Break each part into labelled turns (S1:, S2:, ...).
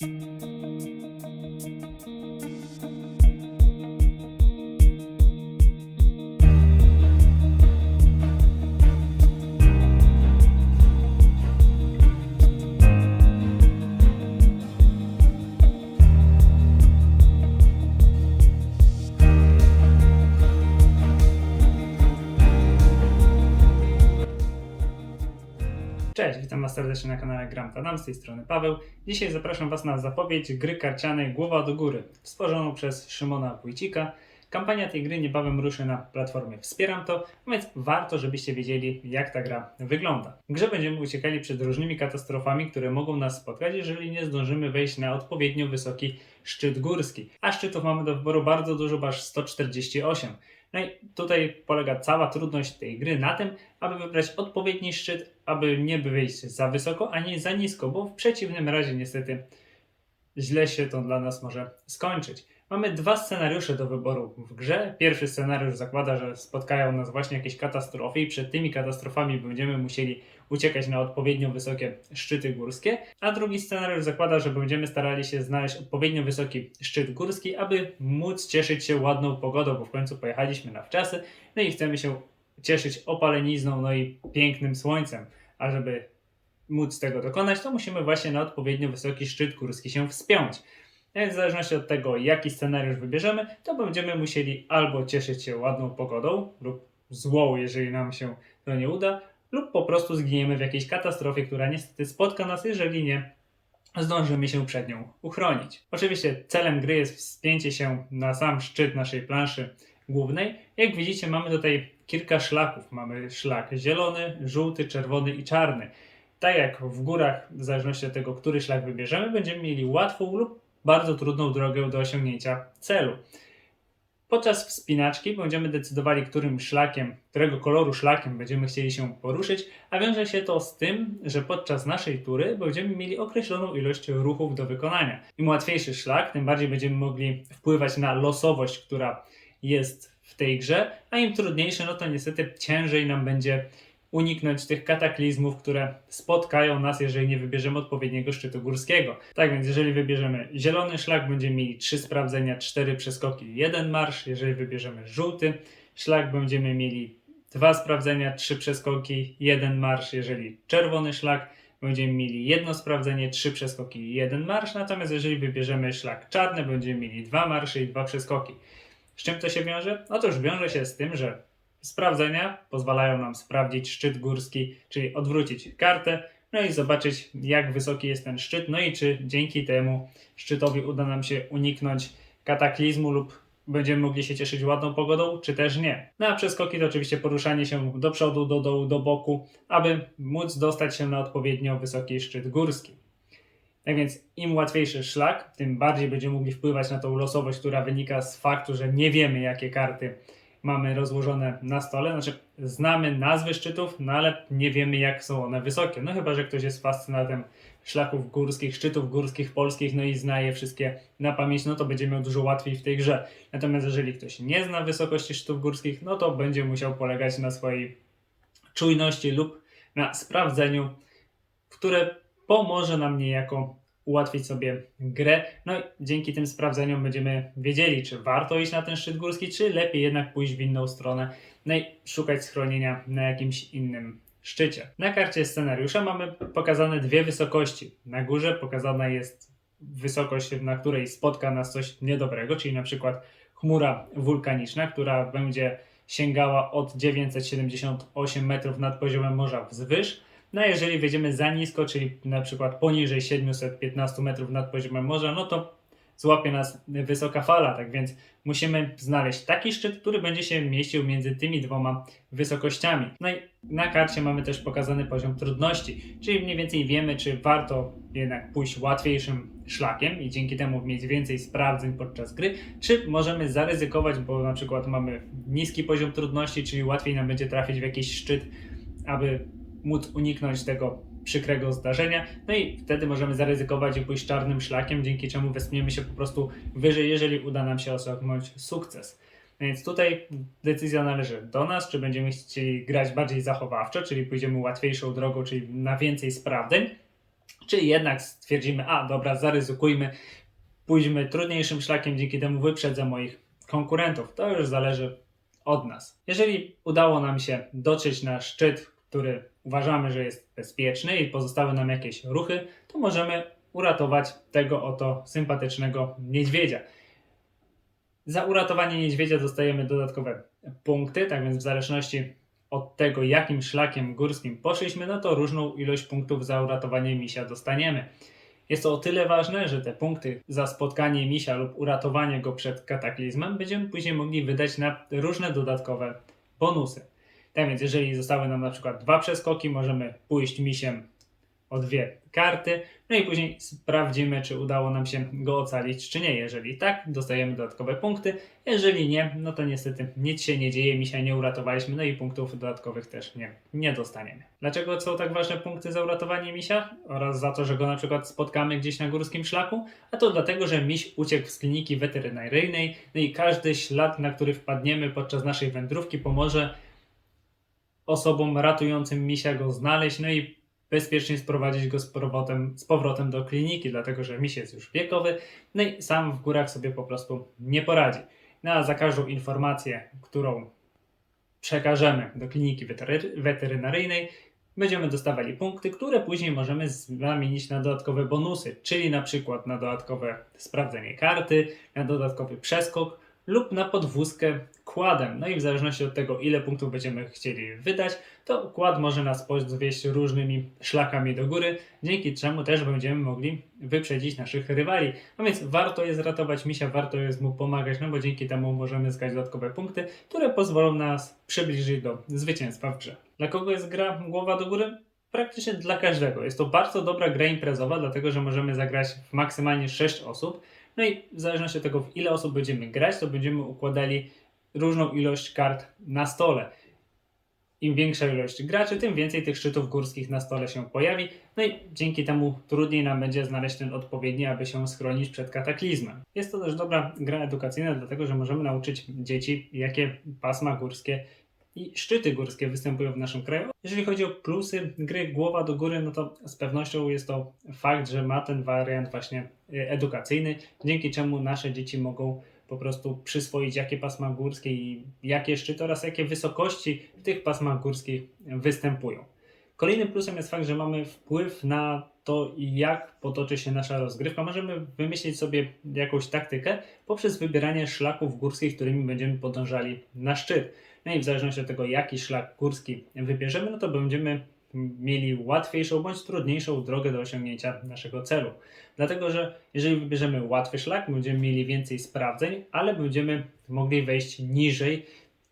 S1: Thank you. Was serdecznie na kanale Gram Tadam, z tej strony Paweł. Dzisiaj zapraszam Was na zapowiedź gry karcianej Głowa do Góry, stworzoną przez Szymona Wójcika. Kampania tej gry niebawem ruszy na platformie Wspieram to, więc warto, żebyście wiedzieli, jak ta gra wygląda. W grze będziemy uciekali przed różnymi katastrofami, które mogą nas spotkać, jeżeli nie zdążymy wejść na odpowiednio wysoki szczyt górski. A szczytów mamy do wyboru bardzo dużo, aż 148. No i tutaj polega cała trudność tej gry na tym, aby wybrać odpowiedni szczyt, aby nie wyjść za wysoko ani za nisko, bo w przeciwnym razie niestety źle się to dla nas może skończyć. Mamy dwa scenariusze do wyboru w grze. Pierwszy scenariusz zakłada, że spotkają nas właśnie jakieś katastrofy i przed tymi katastrofami będziemy musieli uciekać na odpowiednio wysokie szczyty górskie, a drugi scenariusz zakłada, że będziemy starali się znaleźć odpowiednio wysoki szczyt górski, aby móc cieszyć się ładną pogodą, bo w końcu pojechaliśmy na wczasy, no i chcemy się cieszyć opalenizną, no i pięknym słońcem, a żeby móc tego dokonać, to musimy właśnie na odpowiednio wysoki szczyt górski się wspiąć. Więc w zależności od tego, jaki scenariusz wybierzemy, to będziemy musieli albo cieszyć się ładną pogodą, lub złą, jeżeli nam się to nie uda, lub po prostu zginiemy w jakiejś katastrofie, która niestety spotka nas, jeżeli nie zdążymy się przed nią uchronić. Oczywiście celem gry jest wspięcie się na sam szczyt naszej planszy głównej. Jak widzicie, mamy tutaj kilka szlaków. Mamy szlak zielony, żółty, czerwony i czarny. Tak jak w górach, w zależności od tego, który szlak wybierzemy, będziemy mieli łatwą lub bardzo trudną drogę do osiągnięcia celu. Podczas wspinaczki będziemy decydowali, którym szlakiem, którego koloru szlakiem będziemy chcieli się poruszyć, a wiąże się to z tym, że podczas naszej tury będziemy mieli określoną ilość ruchów do wykonania. Im łatwiejszy szlak, tym bardziej będziemy mogli wpływać na losowość, która jest w tej grze, a im trudniejszy, no to niestety ciężej nam będzie uniknąć tych kataklizmów, które spotkają nas, jeżeli nie wybierzemy odpowiedniego szczytu górskiego. Tak więc, jeżeli wybierzemy zielony szlak, będziemy mieli 3 sprawdzenia, 4 przeskoki, 1 marsz. Jeżeli wybierzemy żółty szlak, będziemy mieli 2 sprawdzenia, 3 przeskoki, 1 marsz. Jeżeli czerwony szlak, będziemy mieli jedno sprawdzenie, 3 przeskoki i 1 marsz. Natomiast jeżeli wybierzemy szlak czarny, będziemy mieli 2 marsze i 2 przeskoki. Z czym to się wiąże? Otóż wiąże się z tym, że sprawdzenia pozwalają nam sprawdzić szczyt górski, czyli odwrócić kartę, no i zobaczyć, jak wysoki jest ten szczyt, no i czy dzięki temu szczytowi uda nam się uniknąć kataklizmu lub będziemy mogli się cieszyć ładną pogodą, czy też nie. No a przeskoki to oczywiście poruszanie się do przodu, do dołu, do boku, aby móc dostać się na odpowiednio wysoki szczyt górski. Tak więc im łatwiejszy szlak, tym bardziej będziemy mogli wpływać na tą losowość, która wynika z faktu, że nie wiemy, jakie karty mamy rozłożone na stole. Znaczy, znamy nazwy szczytów, no ale nie wiemy, jak są one wysokie. No chyba, że ktoś jest fascynatem szlaków górskich, szczytów górskich polskich, no i zna je wszystkie na pamięć, no to będzie miał dużo łatwiej w tej grze. Natomiast jeżeli ktoś nie zna wysokości szczytów górskich, no to będzie musiał polegać na swojej czujności lub na sprawdzeniu, które pomoże nam niejako ułatwić sobie grę. No i dzięki tym sprawdzeniom będziemy wiedzieli, czy warto iść na ten szczyt górski, czy lepiej jednak pójść w inną stronę, no i szukać schronienia na jakimś innym szczycie. Na karcie scenariusza mamy pokazane dwie wysokości. Na górze pokazana jest wysokość, na której spotka nas coś niedobrego, czyli na przykład chmura wulkaniczna, która będzie sięgała od 978 metrów nad poziomem morza wzwyż. No jeżeli wejdziemy za nisko, czyli na przykład poniżej 715 metrów nad poziomem morza, no to złapie nas wysoka fala, tak więc musimy znaleźć taki szczyt, który będzie się mieścił między tymi dwoma wysokościami. No i na karcie mamy też pokazany poziom trudności, czyli mniej więcej wiemy, czy warto jednak pójść łatwiejszym szlakiem i dzięki temu mieć więcej sprawdzeń podczas gry, czy możemy zaryzykować, bo na przykład mamy niski poziom trudności, czyli łatwiej nam będzie trafić w jakiś szczyt, aby móc uniknąć tego przykrego zdarzenia. No i wtedy możemy zaryzykować i pójść czarnym szlakiem, dzięki czemu wespniemy się po prostu wyżej, jeżeli uda nam się osiągnąć sukces. Więc tutaj decyzja należy do nas, czy będziemy chcieli grać bardziej zachowawczo, czyli pójdziemy łatwiejszą drogą, czyli na więcej sprawdzeń, Czy jednak stwierdzimy, a dobra, zaryzykujmy, pójdźmy trudniejszym szlakiem, dzięki temu wyprzedzę moich konkurentów. To już zależy od nas. Jeżeli udało nam się dotrzeć na szczyt, który uważamy, że jest bezpieczny i pozostały nam jakieś ruchy, to możemy uratować tego oto sympatycznego niedźwiedzia. Za uratowanie niedźwiedzia dostajemy dodatkowe punkty, tak więc w zależności od tego, jakim szlakiem górskim poszliśmy, no to różną ilość punktów za uratowanie misia dostaniemy. Jest to o tyle ważne, że te punkty za spotkanie misia lub uratowanie go przed kataklizmem będziemy później mogli wydać na różne dodatkowe bonusy. Tak więc, jeżeli zostały nam na przykład dwa przeskoki, możemy pójść misiem o dwie karty, no i później sprawdzimy, czy udało nam się go ocalić, czy nie. Jeżeli tak, dostajemy dodatkowe punkty. Jeżeli nie, no to niestety nic się nie dzieje, misia nie uratowaliśmy, no i punktów dodatkowych też nie, nie dostaniemy. Dlaczego są tak ważne punkty za uratowanie misia oraz za to, że go na przykład spotkamy gdzieś na górskim szlaku? A to dlatego, że miś uciekł z kliniki weterynaryjnej, no i każdy ślad, na który wpadniemy podczas naszej wędrówki pomoże osobom ratującym misia go znaleźć, no i bezpiecznie sprowadzić go z powrotem, z powrotem do kliniki, dlatego że miś jest już wiekowy, no i sam w górach sobie po prostu nie poradzi. No a za każdą informację, którą przekażemy do kliniki wetery- weterynaryjnej, będziemy dostawali punkty, które później możemy zamienić na dodatkowe bonusy, czyli na przykład na dodatkowe sprawdzenie karty, na dodatkowy przeskok lub na podwózkę kładem. No i w zależności od tego, ile punktów będziemy chcieli wydać, to kład może nas podwieźć różnymi szlakami do góry, dzięki czemu też będziemy mogli wyprzedzić naszych rywali. No więc warto jest ratować misia, warto jest mu pomagać, no bo dzięki temu możemy zyskać dodatkowe punkty, które pozwolą nas przybliżyć do zwycięstwa w grze. Dla kogo jest gra Głowa do Góry? Praktycznie dla każdego. Jest to bardzo dobra gra imprezowa, dlatego że możemy zagrać w maksymalnie 6 osób. No i w zależności od tego, w ile osób będziemy grać, to będziemy układali różną ilość kart na stole. Im większa ilość graczy, tym więcej tych szczytów górskich na stole się pojawi. No i dzięki temu trudniej nam będzie znaleźć ten odpowiedni, aby się schronić przed kataklizmem. Jest to też dobra gra edukacyjna, dlatego że możemy nauczyć dzieci, jakie pasma górskie i szczyty górskie występują w naszym kraju. Jeżeli chodzi o plusy gry głowa do góry, no to z pewnością jest to fakt, że ma ten wariant właśnie y, edukacyjny, dzięki czemu nasze dzieci mogą po prostu przyswoić, jakie pasma górskie i jakie szczyty oraz jakie wysokości w tych pasmach górskich występują. Kolejnym plusem jest fakt, że mamy wpływ na to, jak potoczy się nasza rozgrywka. Możemy wymyślić sobie jakąś taktykę poprzez wybieranie szlaków górskich, którymi będziemy podążali na szczyt. No i w zależności od tego, jaki szlak górski wybierzemy, no to będziemy mieli łatwiejszą bądź trudniejszą drogę do osiągnięcia naszego celu. Dlatego, że jeżeli wybierzemy łatwy szlak, będziemy mieli więcej sprawdzeń, ale będziemy mogli wejść niżej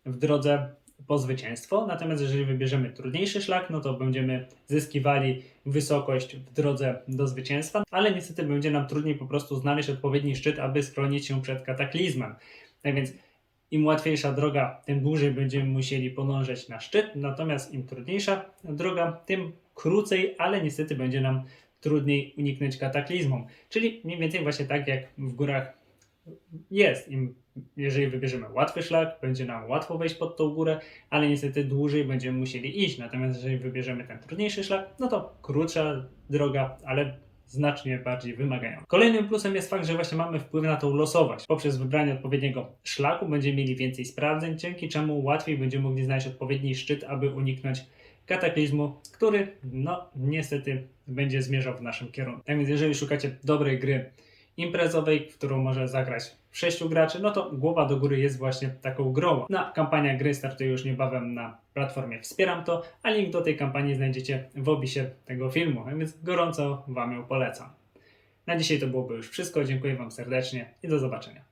S1: w drodze po zwycięstwo. Natomiast jeżeli wybierzemy trudniejszy szlak, no to będziemy zyskiwali wysokość w drodze do zwycięstwa, ale niestety będzie nam trudniej po prostu znaleźć odpowiedni szczyt, aby schronić się przed kataklizmem. Tak więc im łatwiejsza droga, tym dłużej będziemy musieli podążać na szczyt, natomiast im trudniejsza droga, tym krócej, ale niestety będzie nam trudniej uniknąć kataklizmom. Czyli mniej więcej właśnie tak jak w górach jest. Im, jeżeli wybierzemy łatwy szlak, będzie nam łatwo wejść pod tą górę, ale niestety dłużej będziemy musieli iść. Natomiast jeżeli wybierzemy ten trudniejszy szlak, no to krótsza droga, ale znacznie bardziej wymagają. Kolejnym plusem jest fakt, że właśnie mamy wpływ na tą losowość. Poprzez wybranie odpowiedniego szlaku będziemy mieli więcej sprawdzeń, dzięki czemu łatwiej będziemy mogli znaleźć odpowiedni szczyt, aby uniknąć kataklizmu, który no niestety będzie zmierzał w naszym kierunku. Tak więc jeżeli szukacie dobrej gry imprezowej, w którą może zagrać sześciu graczy, no to Głowa do Góry jest właśnie taką grą. Na kampania gry startuje już niebawem na platformie Wspieram to, a link do tej kampanii znajdziecie w opisie tego filmu, więc gorąco Wam ją polecam. Na dzisiaj to byłoby już wszystko, dziękuję Wam serdecznie i do zobaczenia.